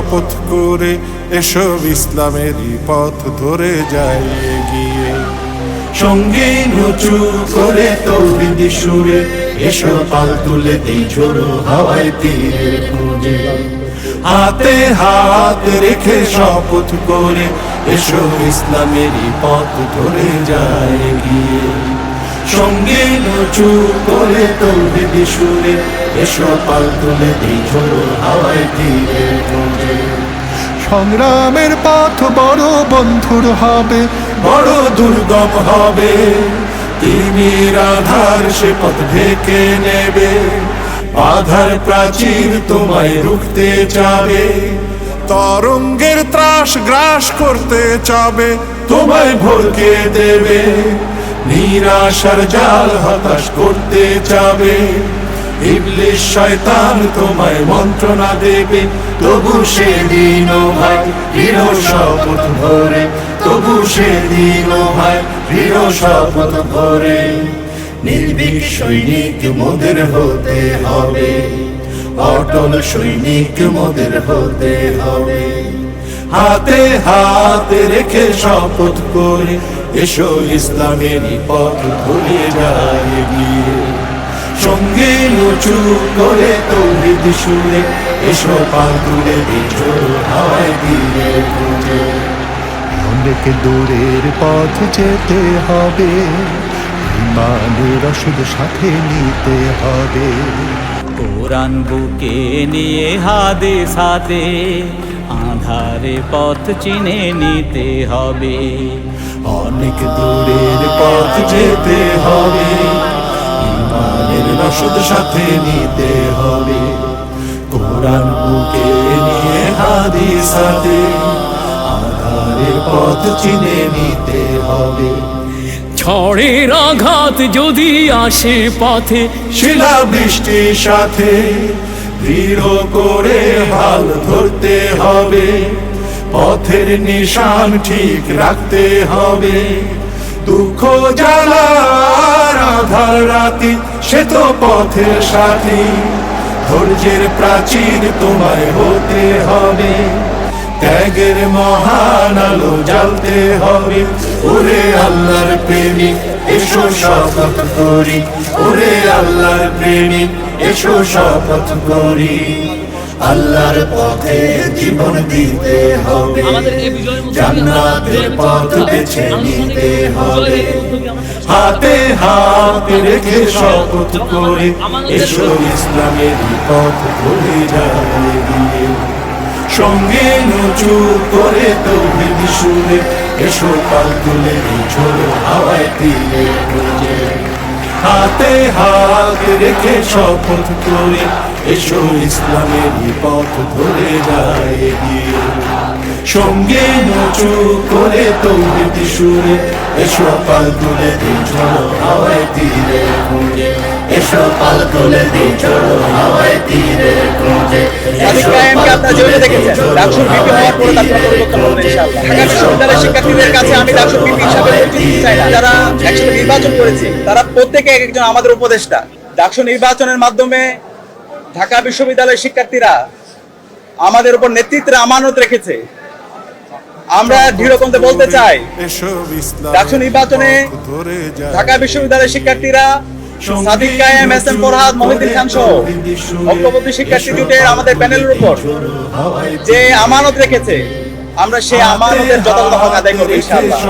শপথ করে এসব ইসলামেরই পথ ধরে যায় এগিয়ে। সঙ্গে নচু করে তৌহিদি সুরে এসো পাল তুলে দিই ঝোড়ো হাওয়ায় তীরের খুঁজে হাতে হাত রেখে শপথ করে এসো ইসলামেরই পথ ধরে যায় গিয়ে সঙ্গে নচু করে তৌহিদি সুরে এসো পাল তুলে দিই ঝোড়ো হাওয়ায় সংগ্রামের পথ বড় বন্ধুর হবে। বড় দুর্গম হবে। তিমির আধার সে পথ ঢেকে নেবে। আধার প্রাচীর তোমায় রুখতে চাবে। তরঙ্গের ত্রাস গ্রাস করতে চাবে। তোমায় ভরকে দেবে। নিরাশার জাল হতাশ করতে চাবে। ইবলিশ শয়তান তোমায় মন্ত্রণা দেবে। তবু সেদিন ভাই দৃঢ় শপথ ভরে। তবু সেদিন ভাই দৃঢ় শপথ ভরে। নির্ভীক সৈনিক মোদের হতে হবে। অটল সৈনিক মোদের হতে হবে। হাতে হাত রেখে শপথ করে এসো ইসলামেরই পথ ভুলে যায় গিয়ে। সঙ্গে উঁচু করে তৌহিদ সুরে এসো পাল তুলে দিছো হাওয়ায় দিয়ে খুঁজে অনেক দূরের পথ যেতে হবে ইমানের ওষুধ সাথে নিতে হবে। কোরআন বুকে নিয়ে হাদে সাথে আধারে পথ চিনে নিতে হবে। অনেক দূরের পথ যেতে হবে। ইমানের রসদ সাথে নিতে হবে। কোরআন বুকে নিয়ে হাদি সাথে আধারের পথ চিনে নিতে হবে। ঝড়ের আঘাত যদি আসে পথে শিলা বৃষ্টির সাথে দৃঢ় করে হাল ধরতে হবে। পথের নিশান ঠিক রাখতে হবে। দুঃখ জ্বালার রাতি, সে তো পথের সাথী। ধৈর্যের প্রাচীর তোমায় হতে হবে। ত্যাগের মহান আলো জ্বালতে হবে। ওরে আল্লাহর প্রেমিক, এসো শপথ করি। ওরে আল্লাহর প্রেমিক, এসো শপথ করি। আল্লাহর পথে জীবন দিতে হবে। জান্নাতের পথ বেছে নিতে হবে। হাতে হাত রেখে শপথ করে এসো ইসলামের পথ যায় গিয়ে। সঙ্গে নচু করে তৌহিদ সুরে এসো পাল তুলে ছোড়ো হাওয়ায় তীরে হাতে হাত রেখে শপথ করে এসো ইসলামের পথ ধরে যায় গিয়ে সঙ্গে নচু করে তৌহিদ সুরে এসো পাল তুলে ছোড়ো হাওয়ায় তীরে এসো পাল তুলে ছোড়ো হাওয়ায় তীরে খুঁজে এসো আপনারা যেভাবে দেখেছেন। ডাকসুর বিপি হওয়ার পরে তার কোনো পরিবর্তন হবে ইনশাআল্লাহ। ঢাকা বিশ্ববিদ্যালয়ের শিক্ষার্থীদের কাছে আমি ডাকসুর বিপি হিসাবে পরিচিত চাই না। যারা একসাথে নির্বাচন করেছি তারা প্রত্যেকে এক একজন আমাদের উপদেষ্টা। ডাকসু নির্বাচনের মাধ্যমে ঢাকা বিশ্ববিদ্যালয়ের শিক্ষার্থীরা আমাদের উপর নেতৃত্বের আমানত রেখেছে। আমরা দৃঢ়কণ্ঠে বলতে চাই ডাকসু নির্বাচনে ঢাকা বিশ্ববিদ্যালয়ের শিক্ষার্থীরা সাদিক কায়েম এস এম ফরহাদ মহিউদ্দিন খান সহ। অগ্রবর্তী আমাদের প্যানেলের উপর। যে আমানত রেখেছে আমরা সেই আমানতের যথাযথ হক আদায় করব ইনশাআল্লাহ।